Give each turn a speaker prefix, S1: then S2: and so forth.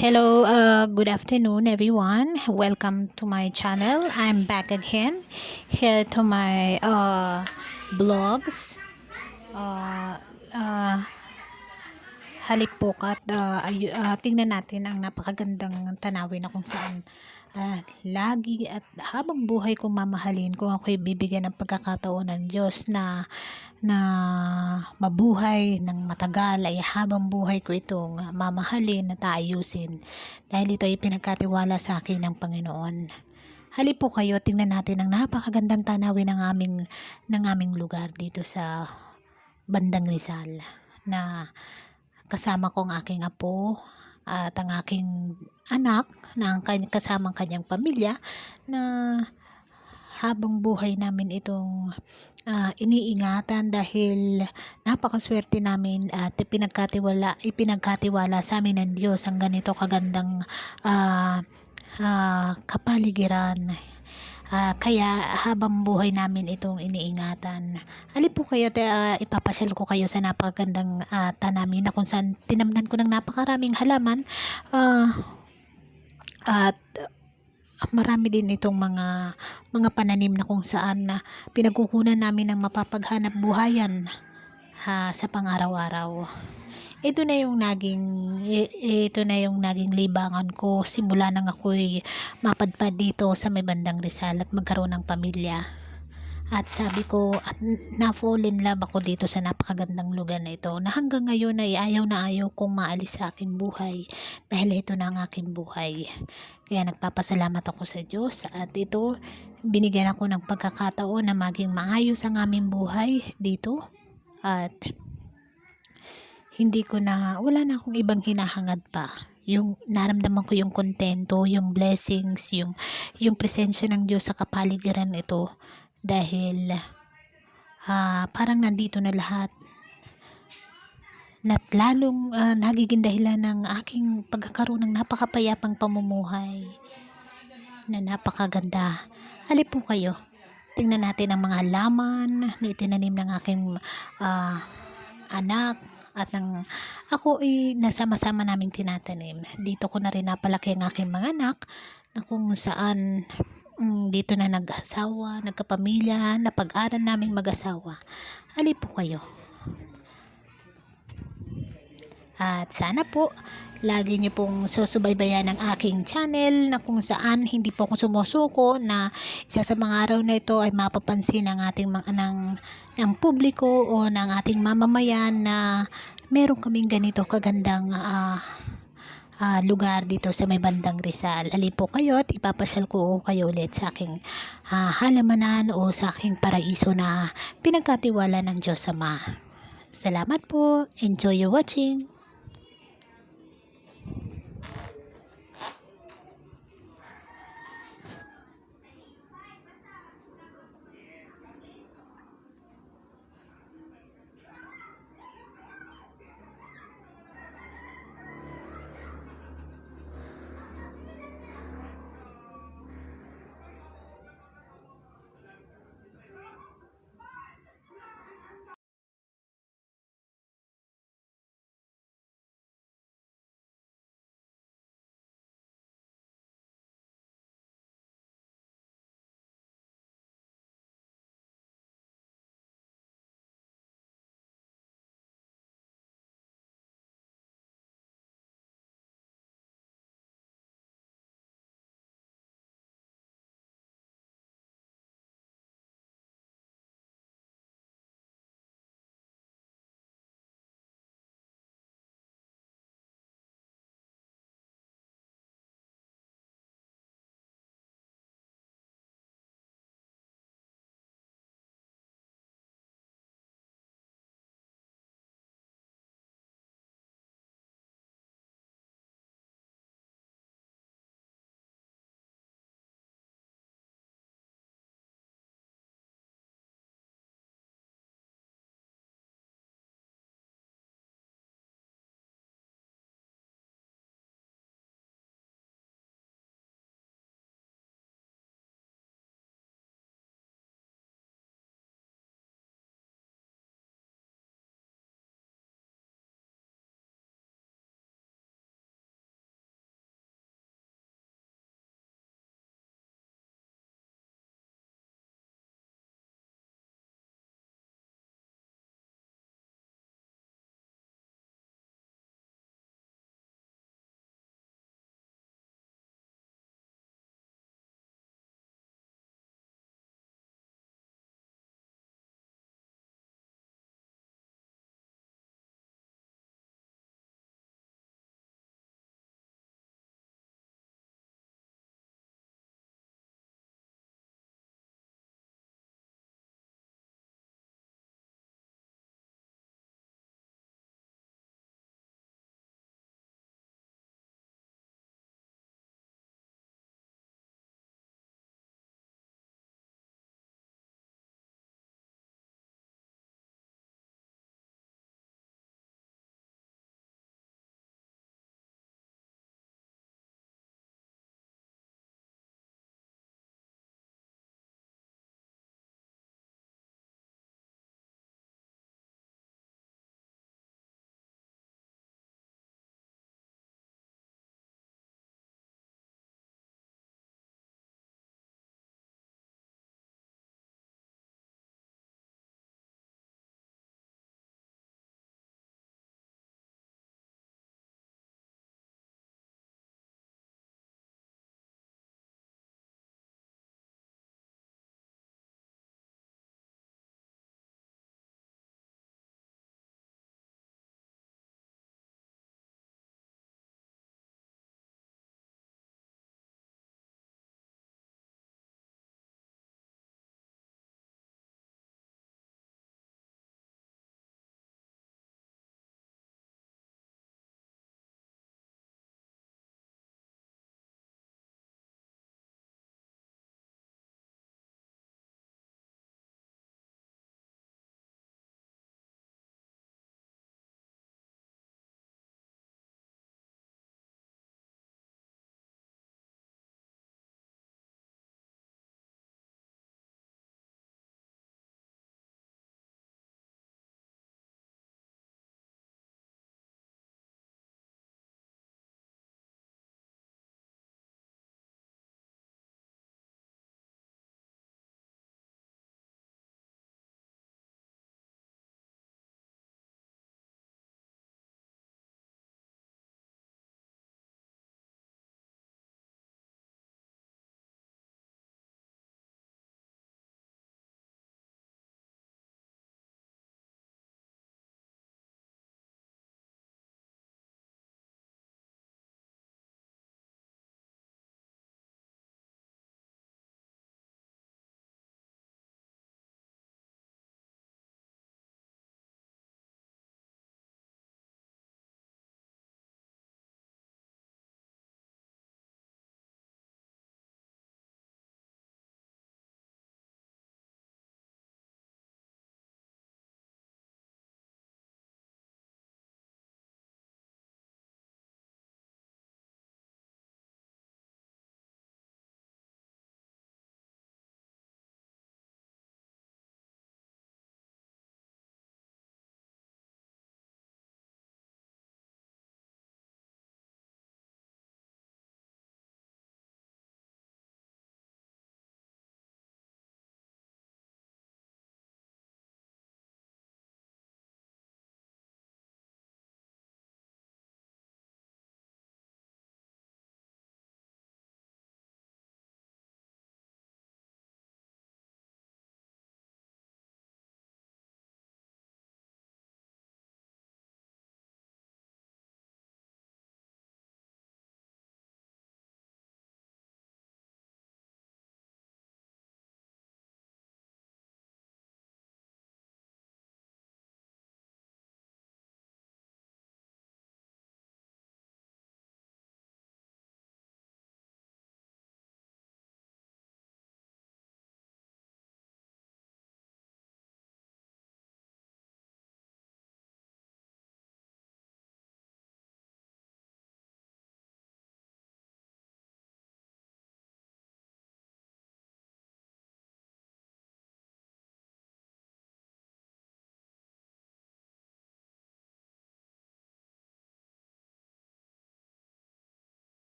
S1: Hello, uh, good afternoon, everyone. Welcome to my channel. I'm back again here to my uh, blogs. Uh, uh, halip po at uh, uh, tingnan natin ang napakagandang tanawin na kung saan uh, lagi at habang buhay kong mamahalin kung ako'y bibigyan ng pagkakataon ng Diyos na na mabuhay ng matagal ay habang buhay ko itong mamahalin at ayusin dahil ito ay pinagkatiwala sa akin ng Panginoon. Halip po kayo, tingnan natin ang napakagandang tanawin ng aming, ng aming lugar dito sa Bandang Rizal na kasama ko ang aking apo at ang aking anak na ang kasamang kanyang pamilya na habang buhay namin itong uh, iniingatan dahil napakaswerte namin at ipinagkatiwala, ipinagkatiwala sa amin ng Diyos ang ganito kagandang uh, uh, kapaligiran. Uh, kaya habang buhay namin itong iniingatan. Halip po kayo, uh, ipapasyal ko kayo sa napakagandang uh, tanamin na kung saan tinamnan ko ng napakaraming halaman. Uh, at marami din itong mga mga pananim na kung saan na pinagkukunan namin ng mapapaghanap buhayan ha, sa pang-araw-araw. Ito na yung naging ito na yung naging libangan ko simula nang ako'y mapadpad dito sa may bandang Rizal at magkaroon ng pamilya. At sabi ko, at na-fall in love ako dito sa napakagandang lugar na ito na hanggang ngayon ay ayaw na ayaw kong maalis sa aking buhay dahil ito na ang aking buhay. Kaya nagpapasalamat ako sa Diyos at ito, binigyan ako ng pagkakataon na maging maayos ang aming buhay dito. At hindi ko na, wala na akong ibang hinahangad pa yung naramdaman ko yung kontento, yung blessings, yung yung presensya ng Diyos sa kapaligiran ito dahil uh, parang nandito na lahat at lalong uh, nagiging dahilan ng aking pagkakaroon ng napakapayapang pamumuhay na napakaganda. Halip po kayo. Tingnan natin ang mga laman na itinanim ng aking uh, anak at ng ako ay nasama-sama naming tinatanim. Dito ko na rin napalaki ang aking mga anak na kung saan mm, dito na nag-asawa, nagkapamilya, napag-aral namin mag-asawa. Ali po kayo. At sana po, lagi niyo pong susubaybayan ang aking channel na kung saan hindi po ako sumusuko na isa sa mga araw na ito ay mapapansin ng ating mga ng, ng publiko o ng ating mamamayan na meron kaming ganito kagandang uh, uh, lugar dito sa may bandang Rizal. Halip po kayo at ipapasyal ko kayo ulit sa aking uh, halamanan o sa aking paraiso na pinagkatiwala ng Diyos Ama. Salamat po. Enjoy your watching.